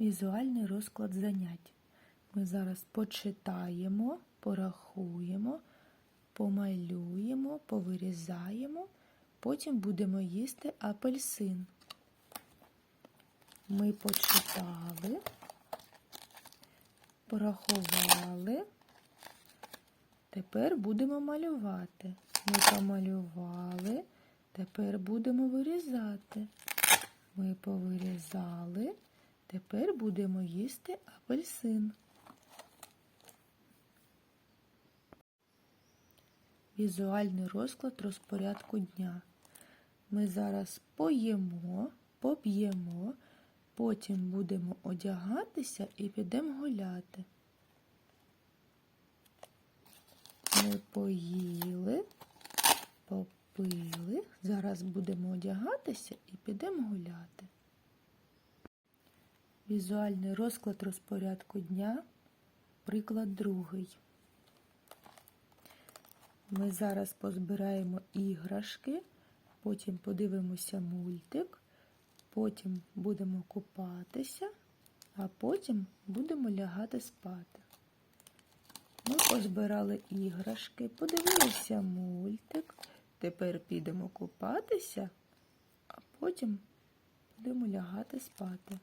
Візуальний розклад занять. Ми зараз почитаємо, порахуємо, помалюємо, повирізаємо, потім будемо їсти апельсин. Ми почитали, порахували. Тепер будемо малювати. Ми помалювали, тепер будемо вирізати. Ми повирізали, тепер будемо їсти апельсин. Візуальний розклад розпорядку дня. Ми зараз поїмо, поп'ємо, потім будемо одягатися і підемо гуляти. Ми поїли, попили. Зараз будемо одягатися і підемо гуляти. Візуальний розклад розпорядку дня. Приклад другий. Ми зараз позбираємо іграшки, потім подивимося мультик, потім будемо купатися, а потім будемо лягати спати. Ми позбирали іграшки, подивилися мультик. Тепер підемо купатися, а потім будемо лягати спати.